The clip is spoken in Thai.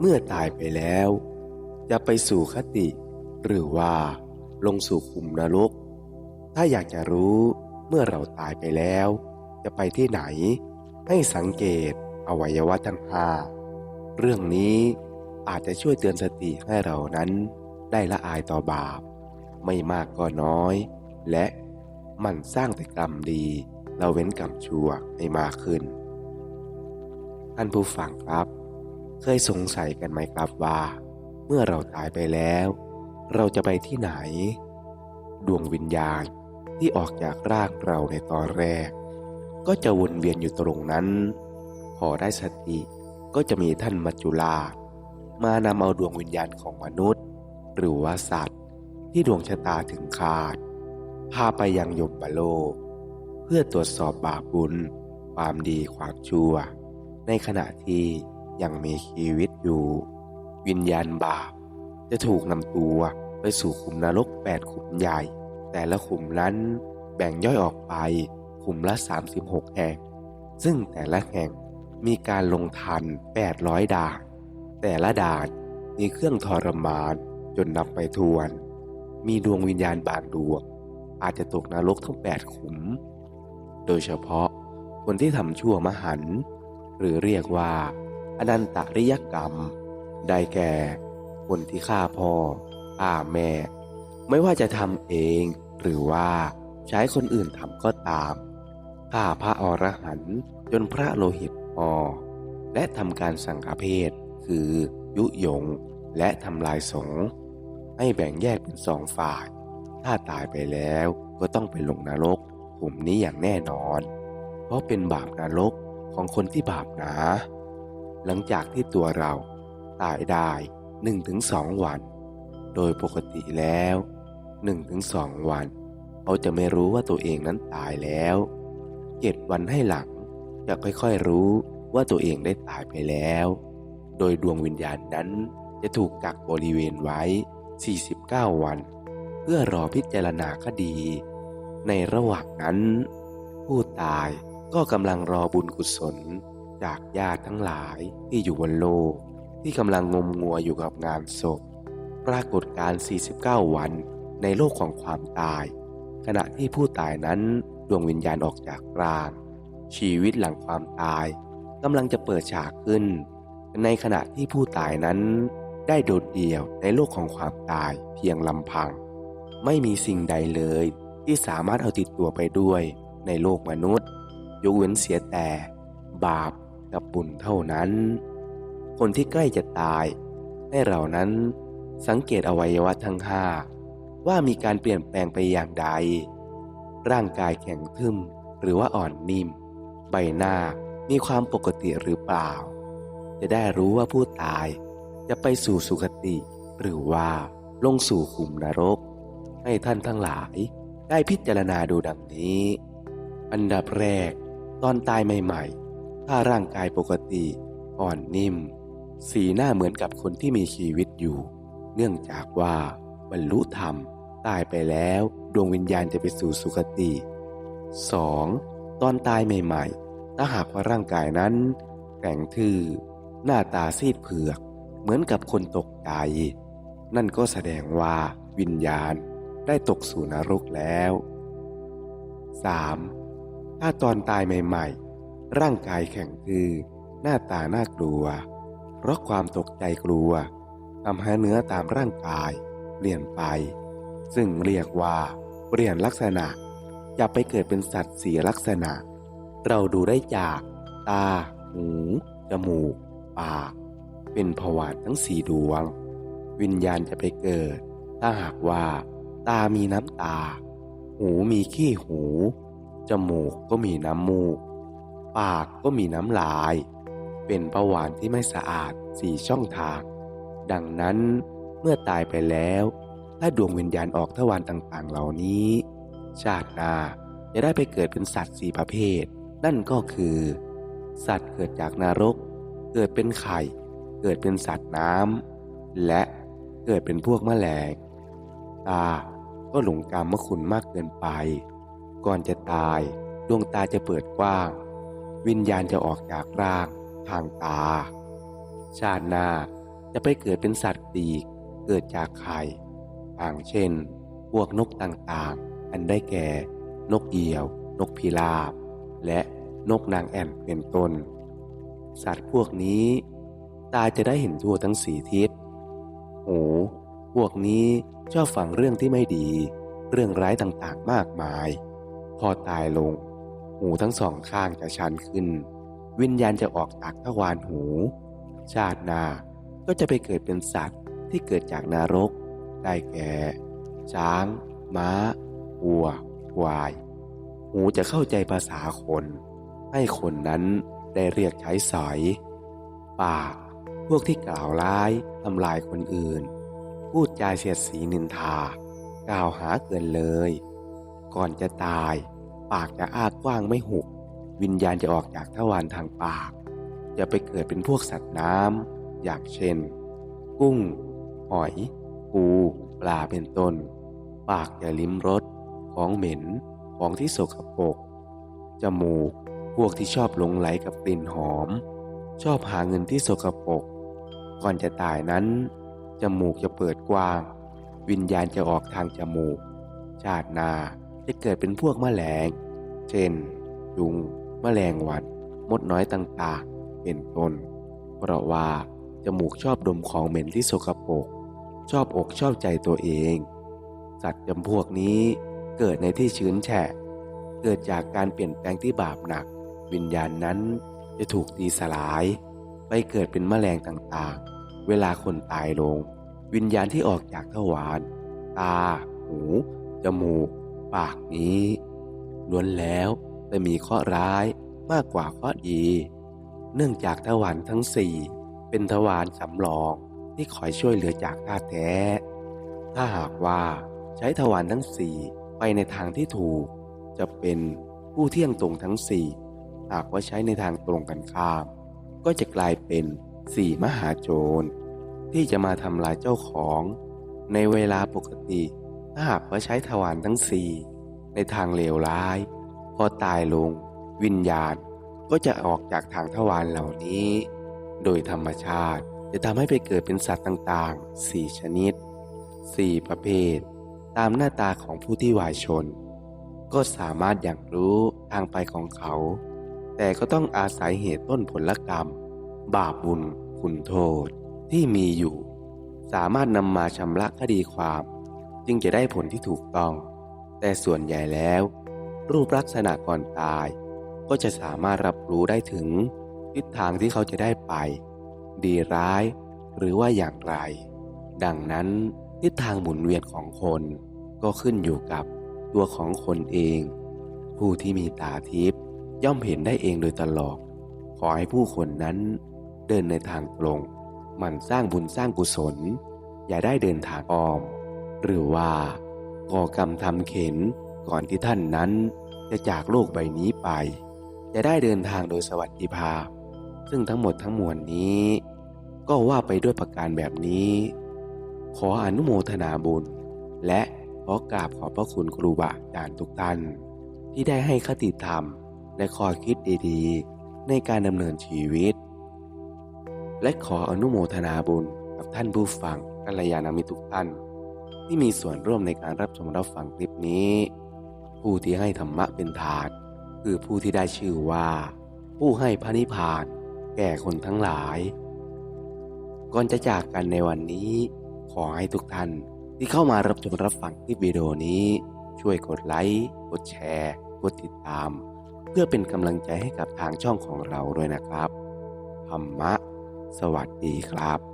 เมื่อตายไปแล้ว จะไปสู่คติ หรือว่า ลงสู่ขุมนรก ถ้าอยากจะรู้เมื่อเราตายไปแล้ว จะไปที่ไหน ให้สังเกตอวัยวะทั้งห้าเรื่องนี้อาจจะช่วยเตือนสติให้เรานั้นได้ละอายต่อบาป ไม่มากก็น้อย และมันสร้างแต่กรรมดี เราเว้นกรรมชั่วให้มากขึ้น ท่านผู้ฟังครับ เคยสงสัยกันไหมครับว่า เมื่อเราตายไปแล้ว เราจะไปที่ไหน ดวงวิญญาณที่ออกจากร่างเราในตอนแรก ก็จะวนเวียนอยู่ตรงนั้น พอได้สติก็จะมีท่านมัจจุราชมานำเอาดวงวิญญาณของมนุษย์ หรือว่าสัตว์ ที่ดวงชะตาถึงขาด พาไปยังยมบโลก เพื่อตรวจสอบบาปบุญ ความดีความชั่ว ในขณะที่ ยังมีชีวิตอยู่ วิญญาณบาป จะถูกนำตัวไปสู่ขุมนรกแปดขุมใหญ่ แต่ละขุมนั้นแบ่งย่อยออกไปขุมละ 36 แห่ง ซึ่งแต่ละแห่งมีการลงทัน 800 ด่าน แต่ละด่านมีเครื่องทรมานจนนับไปทวน มีดวงวิญญาณบางดวงอาจจะตกนรกทั้ง 8 ขุม โดยเฉพาะคนที่ทำชั่วมหัน หรือเรียกว่า อนันตริยกรรม ได้แก่คนที่ฆ่าพ่อฆ่าแม่ ไม่ว่าจะทำเองหรือว่าใช้คนอื่นทำก็ตามฆ่าพระอรหันต์จนพระโลหิตพอและทำการสังฆเพศคือยุยงและทำลายสงฆ์ให้แบ่งแยกเป็นสองฝ่าย ถ้าตายไปแล้วก็ต้องไปลงนรกกลุ่มนี้อย่างแน่นอน เพราะเป็นบาปนรกของคนที่บาปหนา หลังจากที่ตัวเราตายได้หนึ่งถึงสองวัน โดยปกติแล้วหนึ่งถึงสองวัน เขาจะไม่รู้ว่าตัวเองนั้นตายแล้วเจ็ดวันให้หลังจะค่อยๆรู้ว่าตัวเองได้ตายไปแล้ว โดยดวงวิญญาณนั้นจะถูกกักบริเวณไว้ 49 วัน เพื่อรอพิจารณาคดี ในระหว่างนั้น ผู้ตายก็กำลังรอบุญกุศล จากญาติทั้งหลายที่อยู่บนโลก ที่กำลังงมงัวอยู่กับงานศพ ปรากฏการ 49 วันในโลกของความตาย ขณะที่ผู้ตายนั้นดวงวิญญาณออกจากร่าง ชีวิตหลังความตายกำลังจะเปิดฉากขึ้น ในขณะที่ผู้ตายนั้น ได้โดดเดี่ยวในโลกของความตายเพียงลำพัง ไม่มีสิ่งใดเลยที่สามารถเอาติดตัวไปด้วยในโลกมนุษย์ ยกเว้นเสียแต่ บาป กับบุญเท่านั้น คนที่ใกล้จะตาย ให้เรานั้นสังเกตอวัยวะทั้งห้าว่ามีการเปลี่ยนแปลงไปอย่างใด ร่างกายแข็งทึมหรือว่าอ่อนนิ่ม ใบหน้ามีความปกติหรือเปล่า จะได้รู้ว่าผู้ตายจะไปสู่สุคติ หรือว่าลงสู่ขุมนรก ให้ท่านทั้งหลายได้พิจารณาดูดังนี้ อันดับแรก ตอนตายใหม่ ๆ ถ้าร่างกายปกติอ่อนนิ่ม สีหน้าเหมือนกับคนที่มีชีวิตอยู่ เนื่องจากว่าบรรลุธรรมตายไปแล้วดวงวิญญาณจะไปสู่สุคติ 2. ตอนตายใหม่ๆ ถ้าหากว่าร่างกายนั้นแข็งทื่อ หน้าตาซีดเผือก เหมือนกับคนตกใจนั่นก็แสดงว่าวิญญาณได้ตกสู่นรกแล้ว 3. ถ้าตอนตายใหม่ ๆ ร่างกายแข็งทื่อหน้าตาน่ากลัว เพราะความตกใจกลัวทำให้เนื้อตามร่างกายเปลี่ยนไป ซึ่งเรียกว่า เปลี่ยนลักษณะจะไปเกิดเป็นสัตว์สีลักษณะ เราดูได้จาก ตา หู จมูก ปาก เป็นผวาทั้งสี่ดวง วิญญาณจะไปเกิด ถ้าหากว่า ตามีน้ำตา หูมีขี้หู จมูกก็มีน้ำมูก ปากก็มีน้ำลาย เป็นประวานที่ไม่สะอาดสี่ช่องทาง ดังนั้นเมื่อตายไปแล้ว ถ้าดวงวิญญาณออกทวารต่างๆ เหล่านี้ ชาติหน้าจะได้ไปเกิดเป็นสัตว์สี่ประเภท นั่นก็คือ สัตว์เกิดจากนรก เกิดเป็นไข่ เกิดเป็นสัตว์น้ำและเกิดเป็นพวกแมลง ตา ก็หลงกรรมเมื่อคุณมากเกินไป ก่อนจะตายดวงตาจะเปิดกว้าง วิญญาณจะออกจากร่าง ทางตา ชาติหน้าจะไปเกิดเป็นสัตว์ปีก เกิดจากไข่ต่างเช่น พวกนกต่างๆ อันได้แก่ นกเหยี่ยว นกพิราบ และนกนางแอ่นเป็นต้น สัตว์พวกนี้ตาจะได้เห็นทั่วทั้งสีทิศหูพวกนี้ชอบฟังเรื่องที่ไม่ดี เรื่องร้ายต่างๆ มากมาย พอตายลง หูทั้งสองข้างจะชันขึ้น วิญญาณจะออกจากทวารหู ชาติหน้าก็จะไปเกิดเป็นสัตว์ที่เกิดจากนรก ได้แก่ ช้าง ม้าวัวควาย หูจะเข้าใจภาษาคน ให้คนนั้นได้เรียกใช้สอย ปาก พวกที่กล่าวร้ายทำลายคนอื่น พูดจาเสียดสีนินทา กล่าวหาเกินเลย ก่อนจะตาย ปากจะอ้ากว้างไม่หุบวิญญาณจะออกจากทวารทางปาก จะไปเกิดเป็นพวกสัตว์น้ำอย่างเช่น กุ้ง หอย ปู ปลาเป็นต้น ปากจะลิ้มรสของเหม็นของที่สกปรกจมูกพวกที่ชอบหลงไหลกับกลิ่นหอม ชอบหาเงินที่สกปรกก่อนจะตายนั้น จมูกจะเปิดกว้าง วิญญาณจะออกทางจมูก ชาติหน้า จะเกิดเป็นพวกแมลง เช่น ยุงแมลงวันมดน้อยต่างๆ เป็นต้น เพราะว่าจมูกชอบดมของเหม็นที่สกปรก ชอบอกชอบใจตัวเอง สัตว์จำพวกนี้เกิดในที่ชื้นแฉะ เกิดจากการเปลี่ยนแปลงที่บาปหนัก วิญญาณนั้นจะถูกตีสลาย ไปเกิดเป็นแมลงต่างๆ เวลาคนตายลง วิญญาณที่ออกจากทวาร ตา หู จมูก ปากนี้ล้วนแล้วแต่มีข้อร้ายมากกว่าข้อดี เนื่องจากทวารทั้งสี่เป็นทวารสำรองที่คอยช่วยเหลือจากธาตุแท้ ถ้าหากว่าใช้ทวารทั้งสี่ไปในทางที่ถูก จะเป็นผู้เที่ยงตรงทั้งสี่หากว่าใช้ในทางตรงกันข้าม ก็จะกลายเป็นสี่มหาโจร ที่จะมาทำลายเจ้าของในเวลาปกติ ถ้าหากว่าใช้ทวารทั้งสี่ในทางเลวร้าย พอตายลง วิญญาณก็จะออกจากทางทวารเหล่านี้ โดยธรรมชาติจะทำให้ไปเกิดเป็นสัตว์ต่างๆสี่ชนิดสี่ประเภท ตามหน้าตาของผู้ที่วายชน ก็สามารถอย่างรู้ทางไปของเขา แต่ก็ต้องอาศัยเหตุต้นผลกรรม บาปบุญคุณโทษที่มีอยู่ สามารถนำมาชำระคดีความ จึงจะได้ผลที่ถูกต้อง แต่ส่วนใหญ่แล้ว รูปลักษณะก่อนตาย ก็จะสามารถรับรู้ได้ถึงทิศทางที่เขาจะได้ไป ดีร้าย หรือว่าอย่างไร ดังนั้นทิศทางหมุนเวียนของคนก็ขึ้นอยู่กับตัวของคนเอง ผู้ที่มีตาทิพย์ย่อมเห็นได้เองโดยตลอด ขอให้ผู้คนนั้น เดินในทางตรง มันสร้างบุญสร้างกุศล อย่าได้เดินทางอ้อม หรือว่าก่อกรรมทำเข็นก่อนที่ท่านนั้นจะจากโลกใบนี้ไป จะได้เดินทางโดยสวัสดิภาพ ซึ่งทั้งหมดทั้งมวลนี้ ก็ว่าไปด้วยประการแบบนี้ ขออนุโมทนาบุญ และขอกราบขอบพระคุณครูบาอาจารย์ทุกท่าน ที่ได้ให้คติธรรมและข้อคิดดีๆ ในการดำเนินชีวิต และขออนุโมทนาบุญกับท่านผู้ฟังกัลยาณมิตรทุกท่าน ที่มีส่วนร่วมในการรับชมรับฟังคลิปนี้ ผู้ที่ให้ธรรมะเป็นทานคือผู้ที่ได้ชื่อว่า ผู้ให้พระนิพพานแก่คนทั้งหลาย ก่อนจะจากกันในวันนี้ ขอให้ทุกท่านที่เข้ามารับชมรับฟังคลิปวิดีโอนี้ ช่วยกดไลค์ กดแชร์ กดติดตาม เพื่อเป็นกำลังใจให้กับทางช่องของเราด้วยนะครับธรรมะ สวัสดีครับ